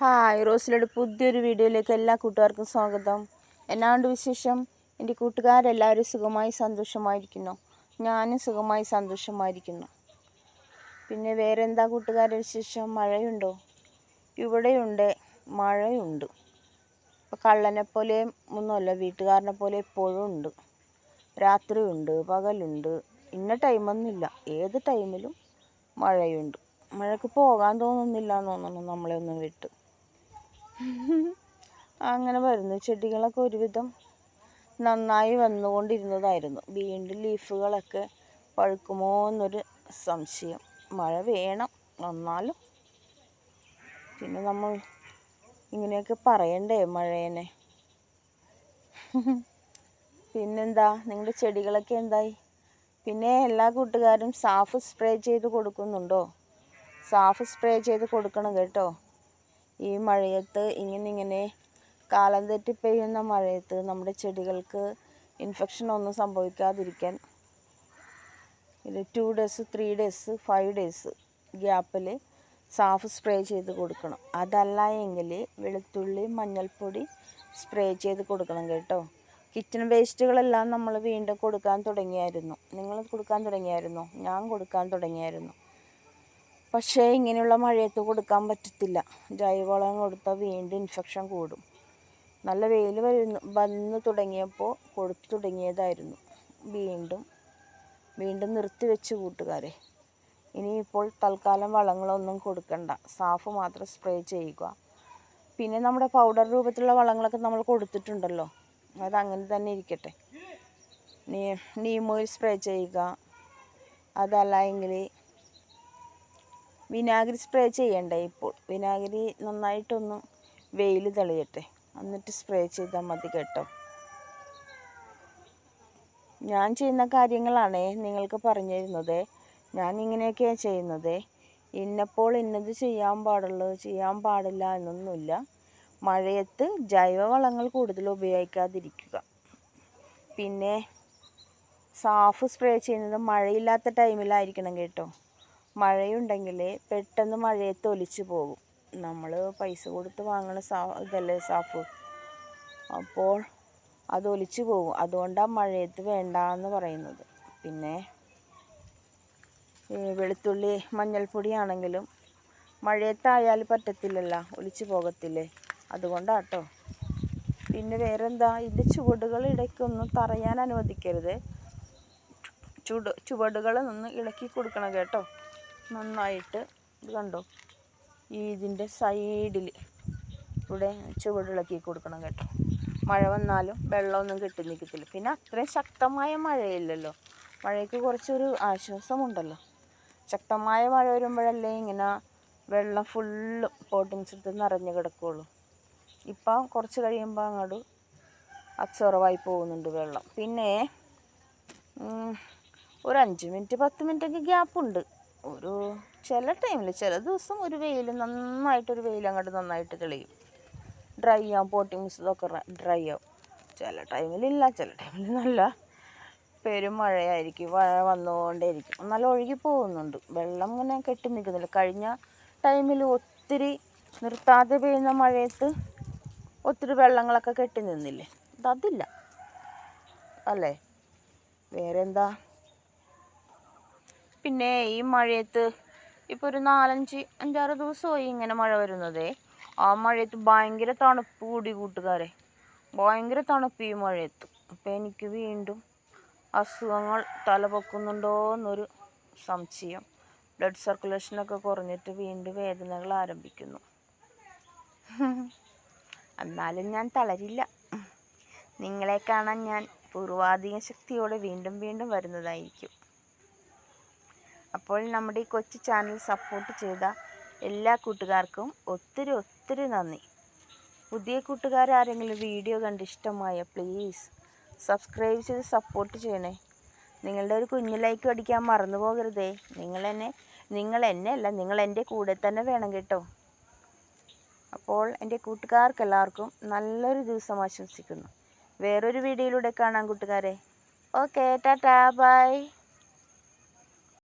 Hi റോസിലയുടെ പുതിയൊരു വീഡിയോയിലേക്ക് എല്ലാ കൂട്ടുകാർക്കും സ്വാഗതം. എന്നാണ്ട് വിശേഷം? എന്റെ കൂട്ടുകാരെല്ലാവരും സുഖമായി സന്തോഷമായിരിക്കുന്നു. ഞാനും സുഖമായി സന്തോഷമായിരിക്കുന്നു. പിന്നെ വേറെ എന്താ കൂട്ടുകാരുടെ വിശേഷം? മഴയുണ്ടോ? ഇവിടെയുണ്ട്. മഴയുണ്ട്. ഇപ്പോൾ കള്ളനെ പോലെ ഒന്നുമല്ല വീട്ടുകാരനെ പോലെ എപ്പോഴും ഉണ്ട്. രാത്രിയുണ്ട് പകലുണ്ട്. ഇന്ന ടൈമൊന്നുമില്ല. ഏത് ടൈമിലും മഴയുണ്ട്. മഴയ്ക്ക് പോകാൻ തോന്നുന്നില്ല എന്ന് തോന്നുന്നു നമ്മളെ ഒന്നും വിട്ട്. അങ്ങനെ വരുന്നു. ചെടികളൊക്കെ ഒരുവിധം നന്നായി വന്നുകൊണ്ടിരുന്നതായിരുന്നു. വീണ്ടും ലീഫുകളൊക്കെ പഴുക്കുമോ എന്നൊരു സംശയം. മഴ വേണം വന്നാലും. പിന്നെ നമ്മൾ ഇങ്ങനെയൊക്കെ പറയണ്ടേ മഴേനെ? പിന്നെന്താ? നിങ്ങളുടെ ചെടികളൊക്കെ എന്തായി? പിന്നെ എല്ലാ കൂട്ടുകാരും സാഫ് സ്പ്രേ ചെയ്ത് കൊടുക്കുന്നുണ്ടോ? സാഫ് സ്പ്രേ ചെയ്ത് കൊടുക്കണം കേട്ടോ. ഈ മഴയത്ത് ഇങ്ങനെ ഇങ്ങനെ കാലം തെറ്റി പെയ്യുന്ന മഴയത്ത് നമ്മുടെ ചെടികൾക്ക് ഇൻഫെക്ഷൻ ഒന്നും സംഭവിക്കാതിരിക്കാൻ ഇത് two days three days five days ഗ്യാപ്പിൽ സാഫ് സ്പ്രേ ചെയ്ത് കൊടുക്കണം. അതല്ല എങ്കിൽ വെളുത്തുള്ളി മഞ്ഞൾപ്പൊടി സ്പ്രേ ചെയ്ത് കൊടുക്കണം കേട്ടോ. കിച്ചൺ വേസ്റ്റുകളെല്ലാം നമ്മൾ വീണ്ടും കൊടുക്കാൻ തുടങ്ങിയായിരുന്നു. നിങ്ങൾ കൊടുക്കാൻ തുടങ്ങിയായിരുന്നു? ഞാൻ കൊടുക്കാൻ തുടങ്ങിയായിരുന്നു. പക്ഷേ ഇങ്ങനെയുള്ള മഴയത്ത് കൊടുക്കാൻ പറ്റത്തില്ല. ജൈവവളം കൊടുത്താൽ വീണ്ടും ഇൻഫെക്ഷൻ കൂടും. നല്ല വെയിൽ വരുന്നു വന്ന് തുടങ്ങിയപ്പോൾ കൊടുത്തു തുടങ്ങിയതായിരുന്നു. വീണ്ടും വീണ്ടും നിർത്തി വെച്ച് കൂട്ടുകാരെ. ഇനിയിപ്പോൾ തൽക്കാലം വളങ്ങളൊന്നും കൊടുക്കണ്ട. സാഫ് മാത്രം സ്പ്രേ ചെയ്യുക. പിന്നെ നമ്മുടെ പൗഡർ രൂപത്തിലുള്ള വളങ്ങളൊക്കെ നമ്മൾ കൊടുത്തിട്ടുണ്ടല്ലോ. അത് അങ്ങനെ തന്നെ ഇരിക്കട്ടെ. നീ നീമോയിൽ സ്പ്രേ ചെയ്യുക. അതല്ല എങ്കിൽ വിനാഗിരി സ്പ്രേ ചെയ്യണ്ടേ ഇപ്പോൾ? വിനാഗിരി നന്നായിട്ടൊന്ന് വെയിൽ തെളിയട്ടെ. എന്നിട്ട് സ്പ്രേ ചെയ്താൽ മതി കേട്ടോ. ഞാൻ ചെയ്യുന്ന കാര്യങ്ങളാണേ നിങ്ങൾക്ക് പറഞ്ഞു തരുന്നത് ഞാൻ ഇങ്ങനെയൊക്കെയാണ് ചെയ്യുന്നത്. ഇന്നപ്പോൾ ഇന്നത് ചെയ്യാൻ പാടുള്ളൂ ചെയ്യാൻ പാടില്ല എന്നൊന്നുമില്ല. മഴയത്ത് ജൈവവളങ്ങൾ കൂടുതൽ ഉപയോഗിക്കാതിരിക്കുക. പിന്നെ സാഫ് സ്പ്രേ ചെയ്യുന്നത് മഴയില്ലാത്ത ടൈമിലായിരിക്കണം കേട്ടോ. മഴയുണ്ടെങ്കിൽ പെട്ടെന്ന് മഴയത്ത് ഒലിച്ചു പോകും. നമ്മൾ പൈസ കൊടുത്ത് വാങ്ങണ സാ ഇതല്ലേ സാഫ് അപ്പോൾ അത് ഒലിച്ചു പോകും. അതുകൊണ്ടാണ് മഴയത്ത് വേണ്ട എന്ന് പറയുന്നത്. പിന്നെ വെളുത്തുള്ളി മഞ്ഞൾപ്പൊടിയാണെങ്കിലും മഴയത്തായാൽ പറ്റത്തില്ലല്ലോ ഒലിച്ചു പോകത്തില്ലേ. അതുകൊണ്ടാട്ടോ. പിന്നെ വേറെന്താ? ഇതിന്റെ ചുവടുകൾ ഇടയ്ക്കൊന്നും തറയാൻ അനുവദിക്കരുത്. ചുട് ചുവടുകൾ ഇളക്കി കൊടുക്കണം കേട്ടോ. നന്നായിട്ട് ഇത് കണ്ടോ? ഈ ഇതിന്റെ സൈഡിൽ ഇവിടെ ചുവടിളക്കി കൊടുക്കണം കേട്ടോ. മഴ വന്നാലും വെള്ളമൊന്നും കെട്ടി നിൽക്കത്തില്ല. പിന്നെ അത്രയും ശക്തമായ മഴയില്ലല്ലോ. മഴയ്ക്ക് കുറച്ചൊരു ആശ്വാസമുണ്ടല്ലോ. ശക്തമായ മഴ വരുമ്പോഴല്ലേ ഇങ്ങനെ വെള്ളം ഫുള്ള് പോട്ടിങ്സ് എടുത്ത് നിറഞ്ഞു കിടക്കുകയുള്ളൂ ഇപ്പം കുറച്ച് കഴിയുമ്പോൾ അങ്ങോട്ട് അക്സോറവായി പോകുന്നുണ്ട് വെള്ളം. പിന്നെ ഒരു അഞ്ച് മിനിറ്റ് പത്ത് മിനിറ്റൊക്കെ ഗ്യാപ്പുണ്ട്. ഒരു ചില ടൈമിൽ ചില ദിവസം ഒരു വെയിൽ നന്നായിട്ടൊരു വെയിൽ അങ്ങോട്ട് നന്നായിട്ട് തെളിയും. ഡ്രൈ ആവും പോട്ടിങ്സ് ഇതൊക്കെ ഡ്രൈ ആവും. ചില ടൈമിലില്ല ചില ടൈമിൽ നല്ല പേരും മഴയായിരിക്കും മഴ വന്നുകൊണ്ടേയിരിക്കും. നല്ല ഒഴുകി പോകുന്നുണ്ട്. വെള്ളം ഇങ്ങനെ കെട്ടി നിൽക്കുന്നില്ല. കഴിഞ്ഞ ടൈമിൽ ഒത്തിരി നിർത്താതെ പെയ്യുന്ന മഴയത്ത് ഒത്തിരി വെള്ളങ്ങളൊക്കെ കെട്ടി നിന്നില്ലേ? അതതില്ല. അല്ലേ? വേറെ എന്താ പിന്നെ ഈ മഴയത്ത് ഇപ്പോൾ ഒരു നാലഞ്ച് അഞ്ചാറ് ദിവസമായി ഇങ്ങനെ മഴ വരുന്നതേ. ആ മഴയത്ത് ഭയങ്കര തണുപ്പ് കൂടി കൂട്ടുകാരെ. ഭയങ്കര തണുപ്പ് ഈ മഴയത്ത്. അപ്പോൾ എനിക്ക് വീണ്ടും അസുഖങ്ങൾ തലപൊക്കുന്നുണ്ടോ എന്നൊരു സംശയം. ബ്ലഡ് സർക്കുലേഷനൊക്കെ കുറഞ്ഞിട്ട് വീണ്ടും വേദനകൾ ആരംഭിക്കുന്നു. എന്നാലും ഞാൻ തളരില്ല. നിങ്ങളെ കാണാൻ ഞാൻ പൂർവാധിക ശക്തിയോടെ വീണ്ടും വീണ്ടും വരുന്നതായിരിക്കും. അപ്പോൾ നമ്മുടെ ഈ കൊച്ചു ചാനൽ സപ്പോർട്ട് ചെയ്ത എല്ലാ കൂട്ടുകാർക്കും ഒത്തിരി ഒത്തിരി നന്ദി. പുതിയ കൂട്ടുകാർ ആരെങ്കിലും വീഡിയോ കണ്ട് ഇഷ്ടമായ പ്ലീസ് സബ്സ്ക്രൈബ് ചെയ്ത് സപ്പോർട്ട് ചെയ്യണേ. നിങ്ങളുടെ ഒരു കുഞ്ഞു ലൈക്ക് അടിക്കാൻ മറന്നു പോകരുതേ. നിങ്ങൾ എന്നെ നിങ്ങൾ എന്നെ അല്ല നിങ്ങൾ എന്റെ കൂടെ തന്നെ വേണം കേട്ടോ. അപ്പോൾ എന്റെ കൂട്ടുകാർക്ക് എല്ലാവർക്കും നല്ലൊരു ദിവസം ആശംസിക്കുന്നു. വേറൊരു വീഡിയോയിലൂടെ കാണാം കൂട്ടുകാരെ. Okay tata bye